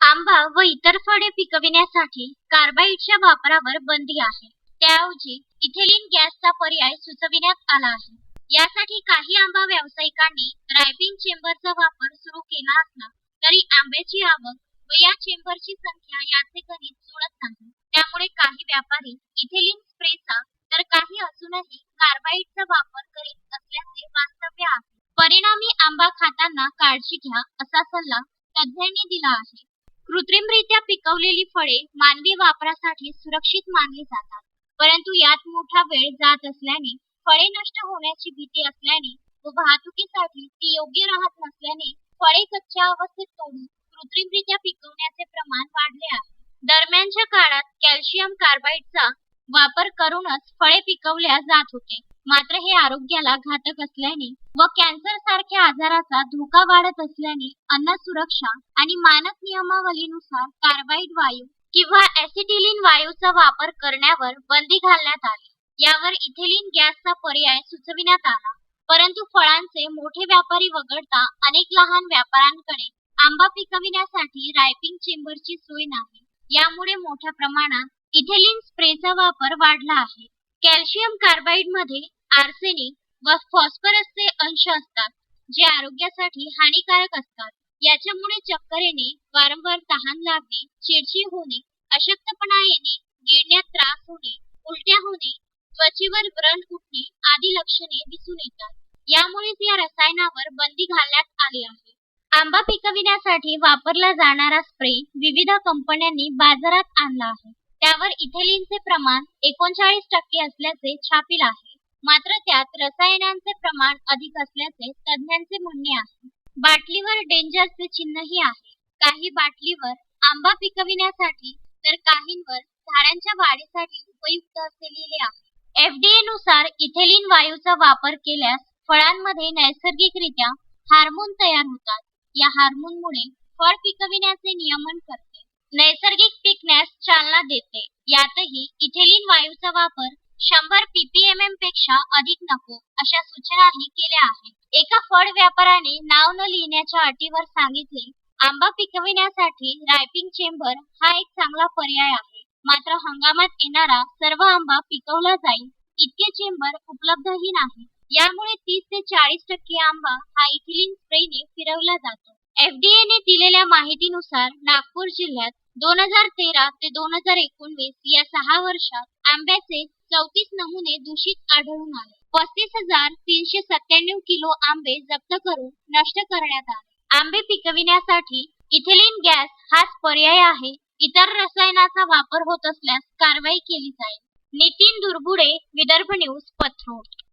आंबा व इतर फळे पिकविण्यासाठी कार्बाईडच्या वापरावर बंदी आहे. त्याऐवजी इथेलिन गॅसचा पर्याय सुचविण्यात आला आहे. यासाठी काही आंबा व्यावसायिकांनी ड्रायव्हिंग चेंबरचा वापर सुरू केला असला तरी आंब्याची आवक व या चेंबरची संख्या याचे गणित जुळत नाही. त्यामुळे काही व्यापारी इथेलिन स्प्रेचा तर काही अजूनही कार्बाईडचा वापर करीत असल्याचे वास्तव्य आहे. परिणामी आंबा खाताना काळजी घ्या असा सल्ला तज्ज्ञांनी दिला आहे. कृत्रिमरित्या पिकवलेली फळे मानवी वापरासाठी सुरक्षित मानली जातात. परंतु यात मोठा वेळ जात असल्याने फळे नष्ट होण्याची भीती असल्याने व वाहतुकीसाठी ती योग्य राहत नसल्याने फळे कच्च्या अवस्थेत तोडून कृत्रिमरित्या पिकवण्याचे प्रमाण वाढले आहे. दरम्यानच्या काळात कॅल्शियम कार्बाईडचा वापर करूनच फळे पिकवल्या जात होते. मात्र हे आरोग्याला घातक असल्याने व कॅन्सर सारख्या आजाराचा धोका वाढत असल्याने अन्न सुरक्षा आणि मानक नियमावलीनुसार कार्बाईड वायू किंवा ऍसिटिलिन वायूचा वापर करण्यावर बंदी घालण्यात आली. यावर इथेलिन गॅसचा पर्याय सुचविण्यात आला. परंतु फळांचे मोठे व्यापारी वगळता अनेक लहान व्यापाऱ्यांकडे आंबा पिकविण्यासाठी रायपिंग चेंबरची सोय नाही. यामुळे मोठ्या प्रमाणात इथेलिन स्प्रेचा वापर वाढला आहे. कॅल्शियम कार्बाईडमध्ये आर्सेनिक व फॉस्फरसचे अंश असतात जे आरोग्यासाठी हानिकारक असतात. याच्यामुळे चक्कर येणे वारंवार तहान लागणे चिडचिड होणे अशक्तपणा येणे गिळण्यात त्रास होणे उलट्या होणे त्वचेवर व्रण उठणे आदी लक्षणे दिसून येतात. यामुळेच या रसायनावर बंदी घालण्यात आली आहे. आंबा पिकविण्यासाठी वापरला जाणारा स्प्रे विविध कंपन्यांनी बाजारात आणला आहे. त्यावर इथेलिनचे प्रमाण एकोणचाळीस टक्के असल्याचे छापील आहे. मात्र त्यात रसायनांचे प्रमाण अधिक असल्याचे तज्ज्ञांचे म्हणणे आहे. बाटलीवर डेंजरचे चिन्हही आहे. काही बाटलीवर आंबा पिकविण्यासाठी तर काहींवर झाडांच्या वाढीसाठी उपयुक्त असे लिहिले आहे एफडीए नुसार इथेलिन वायूचा वापर केल्यास फळांमध्ये नैसर्गिकरित्या हार्मोन तयार होतात. या हार्मोनमुळे फळ पिकविण्याचे नियमन करते. नैसर्गिक पिकण्यास चालना देते. यातही इथेलिन वायूचा वापर शंभर पीपीएमएमपेक्षा अधिक नको अशा सूचनाही केल्या आहेत. एका फळ व्यापाराने नाव न लिहिण्याच्या अटीवर सांगितले आंबा पिकविण्यासाठी रायपिंग चेंबर हा एक चांगला पर्याय आहे मात्र हंगामात येणारा सर्व आंबा पिकवला जाईल इतके चेंबर उपलब्धही नाही यामुळे तीस ते चाळीस टक्के आंबा हा इथिलिन स्प्रेने फिरवला जातो. एफडीए ने दिलेल्या माहितीनुसार नागपूर जिल्ह्यात दोन हजार तेरा ते दोन हजार एकोणवीस या सहा वर्षात आंब्याचे चौतीस नमुने दूषित आढळून आले. पस्तीस हजार तीनशे सत्त्याण्णव किलो आंबे जप्त करून नष्ट करण्यात आले. आंबे पिकविण्यासाठी इथिलिन गॅस हाच पर्याय आहे. इतर रसायनाचा वापर होत असल्यास कारवाई केली जाईल. नितीन दुर्बुडे विदर्भ न्यूज पथरोड.